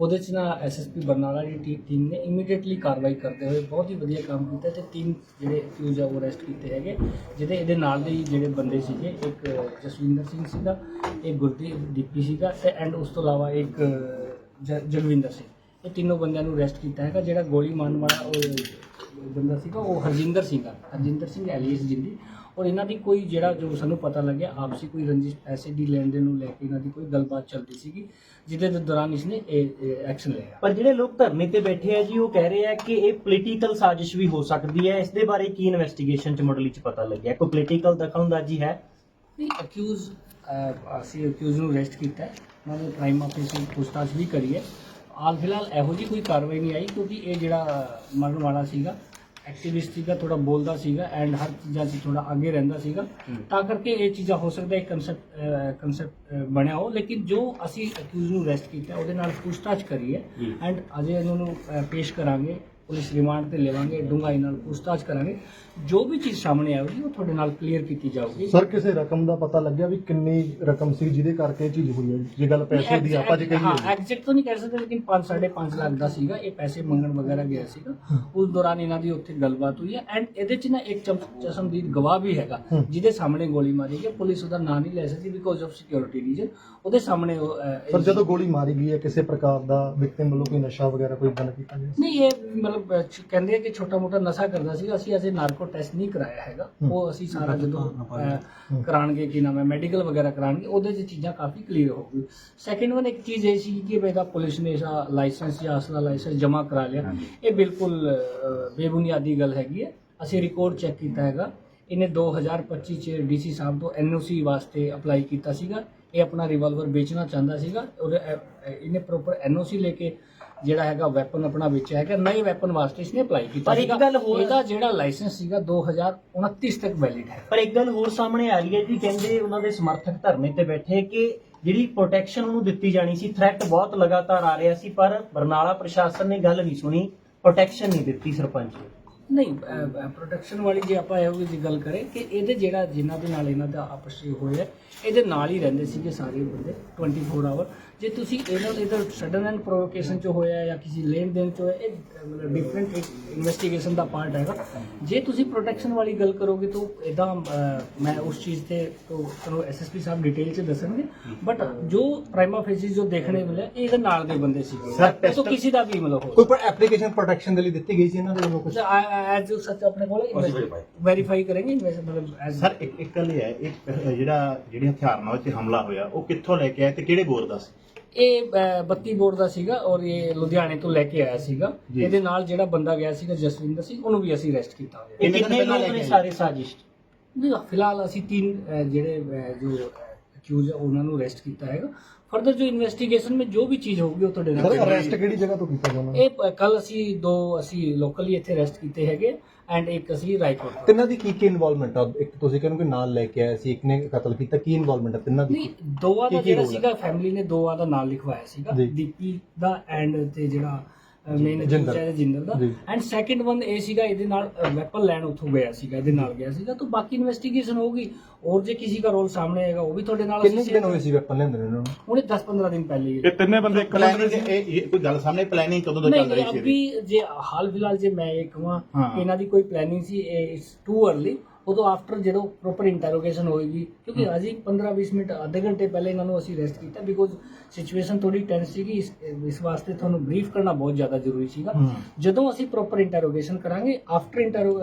ਉਹਦੇ 'ਚ ਨਾ ਐਸਐਸਪੀ ਬਰਨਾਲਾ ਦੀ ਟੀ- ਟੀਮ ਨੇ ਇਮੀਡੀਏਟਲੀ ਕਾਰਵਾਈ ਕਰਦੇ ਹੋਏ ਬਹੁਤ ਹੀ ਵਧੀਆ ਕੰਮ ਕੀਤਾ ਤੇ ਤਿੰਨ ਜਿਹੜੇ ਅਕਿਊਜ਼ ਆ ਉਹ ਅਰੈਸਟ ਕੀਤੇ ਹੈਗੇ। ਜਿਹਦੇ, ਇਹਦੇ ਨਾਲ ਦੇ ਹੀ ਜਿਹੜੇ ਬੰਦੇ ਸੀਗੇ, ਇੱਕ ਜਸਵਿੰਦਰ ਸਿੰਘ ਸੀਗਾ, ਇੱਕ ਗੁਰਦੀਪ ਦੀਪੀ ਸੀਗਾ ਤੇ ਐਂਡ ਉਸ ਤੋਂ ਇਲਾਵਾ ਇੱਕ ਜ- ਜਗਵਿੰਦਰ ਸਿੰਘ। ਇਹ ਤਿੰਨੋਂ ਬੰਦਿਆਂ ਨੂੰ ਅਰੈਸਟ ਕੀਤਾ ਹੈਗਾ, ਜਿਹੜਾ ਗੋਲੀ ਮਾਰਨ ਵਾਲਾ ਉਹ ਬੰਦਾ ਸੀਗਾ, ਉਹ ਹਰਜਿੰਦਰ ਸੀਗਾ ਹਰਜਿੰਦਰ ਸਿੰਘ ਐਲੀਅਸ ਜਿੰਦੀ। ਔਰ ਇਹਨਾਂ ਦੀ ਕੋਈ ਜਿਹੜਾ ਜੋ ਸਾਨੂੰ ਪਤਾ ਲੱਗਿਆ ਆਪਸੀ ਕੋਈ ਰੰਜਿਸ਼ ਪੈਸੇ ਦੀ ਲੈਣ ਦੇਣ ਨੂੰ ਲੈ ਕੇ ਇਹਨਾਂ ਦੀ ਕੋਈ ਗੱਲਬਾਤ ਚੱਲਦੀ ਸੀਗੀ ਜਿਹਦੇ ਦੇ ਦੌਰਾਨ ਇਸਨੇ ਇਹ ਐਕਸ਼ਨ ਲਿਆ। ਪਰ ਜਿਹੜੇ ਲੋਕ ਧਰਨੇ ਤੇ ਬੈਠੇ ਆ ਜੀ ਉਹ ਕਹਿ ਰਹੇ ਆ ਕਿ ਇਹ ਪੋਲੀਟੀਕਲ ਸਾਜ਼ਿਸ਼ ਵੀ ਹੋ ਸਕਦੀ ਹੈ। ਇਸ ਦੇ ਬਾਰੇ ਕੀ ਇਨਵੈਸਟੀਗੇਸ਼ਨ ਚ ਮੁੱਢਲੀ ਚ ਪਤਾ ਲੱਗਿਆ? ਕੋਈ ਪੋਲੀਟੀਕਲ ਦਖਲਅੰਦਾਜ਼ੀ ਹੈ? ਨਹੀਂ ਅਕਿਊਜ਼ ਅਸੀਂ ਅਕਿਊਜ਼ ਨੂੰ ਅਰੈਸਟ ਕੀਤਾ ਹੈ। ਉਹਨਾਂ ਨੇ ਪ੍ਰਾਈਮ ਆਫਿਸ ਵਿੱਚ ਪੁੱਛਤਾਛ ਵੀ ਕਰੀ ਹੈ। ਹਾਲ ਫਿਲਹਾਲ ਇਹੋ ਜੀ ਕੋਈ ਕਾਰਵਾਈ ਨਹੀਂ ਆਈ ਕਿਉਂਕਿ ਇਹ ਜਿਹੜਾ ਮਰਨ ਵਾਲਾ ਸੀਗਾ ਐਕਟਿਵਿਸਟ ਸੀਗਾ ਥੋੜਾ ਬੋਲਦਾ ਸੀਗਾ ਐਂਡ ਹਰ ਚੀਜ਼ਾਂ 'ਚ ਥੋੜਾ ਅੱਗੇ ਰਹਿੰਦਾ ਸੀਗਾ। ਤਾਂ ਕਰਕੇ ਇਹ ਚੀਜ਼ਾਂ ਹੋ ਸਕਦਾ ਇੱਕ ਕਨਸੈਪਟ ਕਨਸੈਪਟ ਬਣਿਆ ਹੋ। ਲੇਕਿਨ ਜੋ ਅਸੀਂ ਅਕਿਊਜ਼ ਨੂੰ ਅਰੈਸਟ ਕੀਤਾ ਉਹਦੇ ਨਾਲ ਪੁੱਛਤਾਛ ਕਰੀ ਹੈ। ਐਂਡ ਅਜੇ ਇਹਨਾਂ ਨੂੰ ਪੇਸ਼ ਕਰਾਂਗੇ। ਪੁਲਿਸ ਰਿਮਾਂਡ ਤੇ ਲੈਵਾਂਗੇ ਡੂੰਘਾਈ ਨਾਲ ਪੁੱਛਤਾਛ ਕਰਾਂਗੇ। ਜੋ ਵੀ ਚੀਜ਼ ਸਾਹਮਣੇ ਆਵੇਗੀ ਉਹ ਤੁਹਾਡੇ ਨਾਲ ਕਲੀਅਰ ਕੀਤੀ ਜਾਊਗੀ। ਸਰ ਕਿਸੇ ਰਕਮ ਦਾ ਪਤਾ ਲੱਗਿਆ ਵੀ ਕਿੰਨੀ ਰਕਮ ਸੀ ਜਿਹਦੇ ਕਰਕੇ ਇਹ ਚੀਜ਼ ਹੋਈ ਹੈ? ਜੇ ਗੱਲ ਪੈਸੇ ਦੀ ਆਪਾਂ ਜੇ ਹਾਂ ਕਹੀਏ ਐਗਜ਼ੈਕਟ ਤਾਂ ਨਹੀਂ ਕਹਿ ਸਕਦੇ ਲੇਕਿਨ 5 5.5 ਲੱਖ ਦਾ ਸੀਗਾ ਇਹ ਪੈਸੇ ਮੰਗਣ ਵਗੈਰਾ ਗਿਆ ਸੀਗਾ। ਉਸ ਦੌਰਾਨ ਇਹਨਾਂ ਦੀ ਉੱਥੇ ਗੱਲਬਾਤ ਹੋਈ ਹੈ ਐਂਡ ਇਹਦੇ ਚ ਨਾ ਇੱਕ ਚਮ- ਚਸ਼ਮਦੀਦ ਗਵਾਹ ਵੀ ਹੈਗਾ। ਜਿਹਦੇ ਸਾਹਮਣੇ ਗੋਲੀ ਮਾਰੀ ਗਈ ਪੁਲਿਸ ਉਹਦਾ ਨਾਂ ਨਹੀਂ ਲੈ ਸਕਦੀ ਬਿਕੋਜ਼ ਆਫ ਸਿਕਿਉਰਿਟੀ ਰੀਜ਼ਨ ਉਹਦੇ ਸਾਹਮਣੇ ਉਹ, ਅਹ, ਇਹ ਪਰ ਜਦੋਂ ਗੋਲੀ ਮਾਰੀ ਗਈ ਹੈ ਕਿਸੇ ਪ੍ਰਕਾਰ ਦਾ ਵਿਕਟਿਮ ਵੱਲੋਂ ਕੋਈ ਨਸ਼ਾ ਵਗੈਰਾ ਕੋਈ ਗੱਲ ਕੀਤਾ ਗਿਆ? ਨਹੀਂ ਇਹ ਮਤਲਬ ਅਹ, ਕਹਿੰਦੇ ਆ ਕਿ ਛੋਟਾ ਮੋਟਾ ਨਸ਼ਾ ਕਰਦਾ ਸੀ ਅਸੀਂ ਅਜੇ ਨਾਰਕੋ ਟੈਸਟ ਨਹੀਂ ਕਰਾਇਆ ਹੈਗਾ। ਉਹ ਅਸੀਂ ਸਾਰਾ ਜਦੋਂ ਅਹ। ਕਰਾਣਗੇ ਕਿ ਨਾਮ ਹੈ ਮੈਡੀਕਲ ਵਗੈਰਾ ਕਰਾਣਗੇ ਉਹਦੇ 'ਚ ਚੀਜ਼ਾਂ ਕਾਫੀ ਕਲੀਅਰ ਹੋ ਗਈ ਸੈਕਿੰਡ ਵਨ ਇੱਕ ਚੀਜ਼ ਇਹ ਸੀ ਕਿ ਇਹਦਾ ਪੁਲਿਸ ਨੇ ਇਹਦਾ ਲਾਇਸੈਂਸ ਜਾਂ ਅਸਲਾ ਲਾਇਸੈਂਸ ਜਮ੍ਹਾਂ ਕਰਾ ਲਿਆ। ਇਹ ਬਿਲਕੁਲ ਅਹ, ਬੇਬੁਨਿਆਦੀ ਗੱਲ ਹੈਗੀ ਹੈ। ਅਸੀਂ ਰਿਕਾਰਡ ਚੈੱਕ ਕੀਤਾ ਹੈਗਾ। ਇਹਨੇ 2025 ਚ ਡੀਸੀ ਸਾਹਿਬ ਤੋਂ ਐਨਓਸੀ ਵਾਸਤੇ ਅਪਲਾਈ ਕੀਤਾ ਸੀਗਾ। ਇਹ ਆਪਣਾ ਰਿਵਾਲਵਰ ਵੇਚਣਾ ਚਾਹੁੰਦਾ ਸੀਗਾ। ਔਰ ਇਹ- ਇਹ- ਇਹਨੇ ਪ੍ਰੋਪਰ ਐਨਓਸੀ ਲੈ ਕੇ ਜਿਹੜਾ ਹੈਗਾ ਵੈਪਨ ਆਪਣਾ ਵੇਚਿਆ ਹੈਗਾ ਨਵੇਂ ਵੈਪਨ ਵਾਸਤੇ ਇਸਨੇ ਅਪਲਾਈ ਕੀਤਾ ਪਰ ਇੱਕ ਸੀਗਾ। ਗੱਲ ਹੋਰ- ਇਹਦਾ ਜਿਹੜਾ ਲਾਇਸੈਂਸ ਸੀਗਾ 2029 ਤੱਕ ਵੈਲਿਡ ਹੈ ਪਰ ਇੱਕ ਗੱਲ ਹੋਰ ਸਾਹਮਣੇ ਆ ਰਹੀ ਹੈ ਜੀ ਕਹਿੰਦੇ ਉਹਨਾਂ ਦੇ ਸਮਰਥਕ ਧਰਨੇ ਤੇ ਬੈਠੇ ਕਿ ਜਿਹੜੀ ਪ੍ਰੋਟੈਕਸ਼ਨ ਉਹਨੂੰ ਦਿੱਤੀ ਜਾਣੀ ਸੀ ਥ੍ਰੈਟ ਬਹੁਤ ਲਗਾਤਾਰ ਆ ਰਿਹਾ ਸੀ ਪਰ ਬਰਨਾਲਾ ਪ੍ਰਸ਼ਾਸਨ ਨੇ ਗੱਲ ਨਹੀਂ ਸੁਣੀ ਪ੍ਰੋਟੈਕਸ਼ਨ ਨਹੀਂ ਦਿੱਤੀ ਸਰਪੰਚ ਨੂੰ ਨਹੀਂ ਪ੍ਰੋਟੈਕਸ਼ਨ ਵਾਲੀ ਜੇ ਆਪਾਂ ਇਹੋ ਜਿਹੀ ਗੱਲ ਕਰੇ ਕਿ ਇਹਦੇ ਜਿਹੜਾ ਜਿਨ੍ਹਾਂ ਦੇ ਨਾਲ ਇਹਨਾਂ ਦਾ ਆਪਸ ਵਿੱਚ ਹੋਇਆ ਇਹਦੇ ਨਾਲ ਹੀ ਰਹਿੰਦੇ ਸੀਗੇ ਸਾਰੇ ਬੰਦੇ 24 ਆਵਰ ਜੇ ਤੁਸੀਂ ਇਹਨਾਂ ਦੇ ਇਧਰ ਸਡਨ ਐਂਡ ਪ੍ਰੋਵੋਕੇਸ਼ਨ ਚ ਹੋਇਆ ਜਾਂ ਕਿਸੇ ਲੈਣ ਦੇਣ ਚ ਹੋਇਆ ਇਹ ਮਤਲਬ ਡਿਫਰੈਂਟ ਇਨਵੈਸਟੀਗੇਸ਼ਨ ਦਾ ਪਾਰਟ ਹੈਗਾ। ਜੇ ਤੁਸੀਂ ਪ੍ਰੋਟੈਕਸ਼ਨ ਵਾਲੀ ਗੱਲ ਕਰੋਗੇ ਤਾਂ ਇਦਾਂ ਮੈਂ ਉਸ ਚੀਜ਼ ਤੇ ਤੋਂ ਤੁਹਾਨੂੰ ਐਸਐਸਪੀ ਸਾਹਿਬ ਡਿਟੇਲ ਚ ਦੱਸਣਗੇ। ਬਟ ਜੋ ਪ੍ਰਾਈਮਾ ਫੇਸਿਸ ਜੋ ਦੇਖਣੇ ਮਿਲਿਆ ਇਹ ਇਹਦੇ ਨਾਲ ਦੇ ਬੰਦੇ ਇਹ ਤੋਂ ਕਿਸੇ ਦਾ ਵੀ ਮਤਲਬ ਕੋਈ ਪਰ ਐਪਲੀਕੇਸ਼ਨ ਪ੍ਰੋਟੈਕਸ਼ਨ ਦੇ ਲਈ ਦਿੱਤੀ ਗਈ ਸੀ ਇਹਨਾਂ ਦੇ ਵੱਲੋਂ ਕੁਝ ਐਜ਼ ਸੱਚ ਆਪਣੇ ਕੋਲ ਵੈਰੀਫਾਈ ਇਨਵੈਸਟ ਮਤਲਬ ਐਜ਼ ਸਰ ਇੱਕ ਇੱਕ ਗੱਲ ਇਹ ਹੈ ਇੱਕ ਜਿਹੜਾ ਜਿਹੜੇ ਹਥਿਆਰ ਨਾਲ ਉਹ 'ਚ ਹਮਲਾ ਹੋਇਆ ਉਹ ਕਿੱਥੋਂ ਲੈ ਕੇ ਆਇਆ ਤੇ ਕਿਹੜੇ ਬੋਰ ਦਾ ਸੀ ਇਹ ਅਹ, 32 ਬੋਰ ਦਾ ਸੀਗਾ ਔਰ ਇਹ ਲੁਧਿਆਣੇ ਤੋਂ ਲੈ ਕੇ ਆਇਆ ਸੀਗਾ ਜੀ। ਇਹਦੇ ਨਾਲ ਜਿਹੜਾ ਬੰਦਾ ਗਿਆ ਸੀਗਾ ਜਸਵਿੰਦਰ ਸਿੰਘ ਉਹਨੂੰ ਵੀ ਅਸੀਂ ਅਰੈਸਟ ਕੀਤਾ ਹੋਇਆ ਇਹ ਕਿੰਨੇ ਲੋਕ ਨੇ ਸਾਰੇ ਸਾਜ਼ਿਸ਼? ਨਹੀਂ ਫਿਲਹਾਲ ਅਸੀਂ ਤਿੰਨ ਜਿਹੜੇ ਜੋ ਅਕਿਊਜ਼ ਉਹਨਾਂ ਨੂੰ ਅਰੈਸਟ ਕੀਤਾ ਹੈਗਾ। ਫਰਦਰ ਜੋ ਇਨਵੈਸਟੀਗੇਸ਼ਨ ਵਿੱਚ ਜੋ ਵੀ ਚੀਜ਼ ਹੋਊਗੀ ਉਹ ਤੁਹਾਡੇ ਸਰ ਨਾਲ ਅਰੈਸਟ ਕਿਹੜੀ ਜਗ੍ਹਾ ਤੋਂ ਕੀਤਾ ਗਿਆ ਉਹਨਾਂ ਨੂੰ? ਇਹ ਕੱਲ ਅਸੀਂ ਦੋ ਅਸੀਂ ਲੋਕਲੀ ਇੱਥੇ ਅਰੈਸਟ ਕੀਤੇ ਹੈਗੇ ਐਂਡ ਇੱਕ ਅਸੀਂ ਰਾਏਕੋਟ ਤੋਂ। ਤਿੰਨਾਂ ਦੀ ਕੀ ਕੀ ਇਨਵੋਲਵਮੈਂਟ ਆ? ਇੱਕ ਤੁਸੀਂ ਕਹਿੰਦੇ ਕਿ ਨਾਲ ਲੈ ਕੇ ਆਇਆ ਸੀ ਇੱਕ ਨੇ ਕਤਲ ਕੀਤਾ ਕੀ ਇਨਵੋਲਵਮੈਂਟ ਹੈ ਤਿੰਨਾਂ ਦੀ? ਨਹੀਂ ਦੋਵਾਂ ਦਾ ਕੀ- ਕੀ ਜਿਹੜਾ ਹੈ? ਸੀਗਾ ਫੈਮਿਲੀ ਨੇ ਦੋਵਾਂ ਦਾ ਨਾਮ ਲਿਖਵਾਇਆ ਸੀਗਾ। ਜੀ। ਦੀਪੀ ਦਾ ਐਂਡ ਤੇ ਜਿਹੜਾ ਮੇਨ ਜਿੰਦਰ। ਜਿੰਦਰ ਦਾ। ਐਂਡ ਸੈਕਿੰਡ ਵਨ ਇਹ ਸੀਗਾ ਇਹਦੇ ਨਾਲ ਵੈਪਨ ਲੈਣ ਉੱਥੋਂ ਗਿਆ ਸੀਗਾ ਇਹਦੇ ਨਾਲ ਗਿਆ ਸੀਗਾ ਤਾਂ ਬਾਕੀ ਇਨਵੈਸਟੀਗੇਸ਼ਨ ਹੋਊਗੀ ਔਰ ਜੇ ਕਿਸੇ ਦਾ ਰੋਲ ਸਾਹਮਣੇ ਆਏਗਾ ਉਹ ਵੀ ਤੁਹਾਡੇ ਨਾਲ ਕਿੰਨੇ ਦਿਨ ਹੋਏ ਸੀ ਵੈਪਨ ਲੈਂਦੇ ਨੇ ਇਹਨਾਂ ਨੂੰ ਹੁਣੇ 10 15 ਦਿਨ ਪਹਿਲੇ ਹੀ ਇਹ ਤਿੰਨੇ ਬੰਦੇ ਇੱਕ ਪਲੈਨਿੰਗ ਇਹ ਇਹ ਕੋਈ ਗੱਲ ਸਾਹਮਣੇ ਪਲੈਨਿੰਗ ਕਦੋਂ ਤੋਂ ਨਹੀਂ ਚੱਲ ਰਹੀ ਸੀ ਅਭੀ ਇਹਦੀ? ਜੇ ਹਾਲ ਫਿਲਹਾਲ ਜੇ ਮੈਂ ਇਹ ਕਹਾਂ ਇਹਨਾਂ ਦੀ ਕੋਈ ਪਲੈਨਿੰਗ ਸੀ ਇਟਸ ਟੂ अर्ਲੀ ਉਦੋਂ ਆਫਟਰ ਜਦੋਂ ਪ੍ਰੋਪਰ ਇੰਟਰੋਗੇਸ਼ਨ ਹੋਏਗੀ ਕਿਉਂਕਿ ਅਜੇ 15 20 ਮਿੰਟ ਅੱਧੇ ਘੰਟੇ ਪਹਿਲੇ ਇਹਨਾਂ ਨੂੰ ਅਸੀਂ ਅਰੈਸਟ ਕੀਤਾ ਬਿਕੋਜ਼ ਸਿਚੁਏਸ਼ਨ ਥੋੜੀ ਟੈਂਸ ਸੀਗੀ ਇਸ ਇਸ ਵਾਸਤੇ ਤੁਹਾਨੂੰ ਬਰੀਫ ਕਰਨਾ ਬਹੁਤ ਜ਼ਿਆਦਾ ਜ਼ਰੂਰੀ ਸੀਗਾ। ਜਦੋਂ ਅਸੀਂ ਪ੍ਰੋਪਰ ਇੰਟਰੋਗੇਸ਼ਨ ਕਰਾਂਗੇ ਆਫਟਰ ਇੰਟਰੋ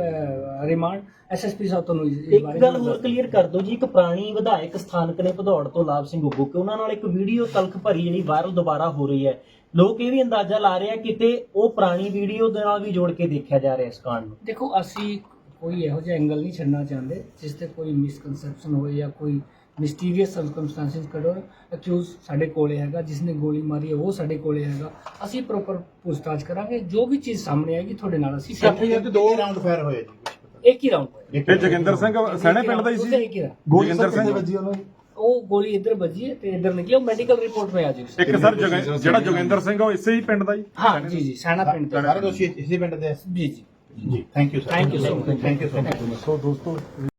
ਰਿਮਾਂਡ ਐਸਐਸਪੀ ਸਾਹਿਬ ਤੁਹਾਨੂੰ ਇਸ- ਇਸ ਇੱਕ ਬਾਰੇ ਗੱਲ ਹੋਰ। ਕਲੀਅਰ ਕਰ ਦਿਓ ਜੀ ਇੱਕ ਪੁਰਾਣੀ ਵਿਧਾਇਕ ਸਥਾਨਕ ਨੇ ਭਦੌੜ ਤੋਂ ਲਾਭ ਸਿੰਘ ਉੱਗੂ ਕਿ ਉਹਨਾਂ ਨਾਲ ਇੱਕ ਵੀਡੀਓ ਤਲਖ ਭਰੀ ਜਿਹੜੀ ਵਾਇਰਲ ਦੁਬਾਰਾ ਹੋ ਰਹੀ ਹੈ। ਲੋਕ ਇਹ ਵੀ ਅੰਦਾਜ਼ਾ ਲਾ ਰਹੇ ਆ ਕਿਤੇ ਉਹ ਪੁਰਾਣੀ ਵੀਡੀਓ ਦੇ ਨਾਲ ਵੀ ਜੋੜ ਕੇ ਦੇਖਿਆ ਜਾ ਰਿਹਾ ਇਸ ਕਾਂਡ ਨੂੰ। ਦੇਖੋ ਅਸੀਂ ਕੋਈ ਇਹੋ ਜਿਹਾ ਐਂਗਲ ਨਹੀਂ ਛੱਡਣਾ ਚਾਹੁੰਦੇ ਜਿਸ ਤੇ ਕੋਈ ਮਿਸਕਨਸੈਪਸ਼ਨ ਹੋਏ ਜਾਂ ਕੋਈ ਮਿਸਟੀਰੀਅਸ ਸਰਕਮਸਟੈਂਸਸ ਕੱਢੋ ਅਕਿਊਜ਼ ਸਾਡੇ ਕੋਲੇ ਹੈਗਾ ਜਿਸ ਨੇ ਗੋਲੀ ਮਾਰੀ ਹੈ ਉਹ ਸਾਡੇ ਕੋਲੇ ਹੈਗਾ। ਅਸੀਂ ਪ੍ਰੋਪਰ ਪੁੱਛਤਾਛ ਕਰਾਂਗੇ ਜੋ ਵੀ ਚੀਜ਼ ਸਾਹਮਣੇ ਆਏਗੀ ਤੁਹਾਡੇ ਨਾਲ ਅਸੀਂ ਕਿੰਨੇ ਤੇ ਦੋ। ਰਾਉਂਡ ਫਾਇਰ ਹੋਏ ਜੀ ਇੱਕ ਹੀ ਰਾਉਂਡ ਹੋਇਆ। ਇਹ ਜੋਗਿੰਦਰ ਸਿੰਘ ਸਹਿਣੇ ਪਿੰਡ ਦਾ ਹੀ ਸੀ? ਕਿੱਥੇ ਸਿੰਘ ਵੱਜੀ ਉਹਨਾਂ। ਦੀ ਉਹ ਗੋਲੀ ਇੱਧਰ ਵੱਜੀ ਹੈ ਤੇ ਇੱਧਰ ਨਿਕਲੀ ਉਹ ਮੈਡੀਕਲ ਰਿਪੋਰਟ में आ ਜਾਏਗੀ ਇੱਕ ਸਰ ਜਿਹੜਾ ਜੋਗਿੰਦਰ ਸਿੰਘ ਆ ਉਹ ਇਸੇ ਹੀ ਪਿੰਡ ਦਾ ਹੀ? ਹਾਂ ਜੀ ਜੀ ਸਾਣਾ ਪਿੰਡ ਤੇ ਸਾਰੇ ਦੋਸ਼ੀ ਇਸੇ ਪਿੰਡ ਦੇ ਆ? ਜੀ ਜੀ। जी thank you sir thank you so much thank you so much so दोस्तों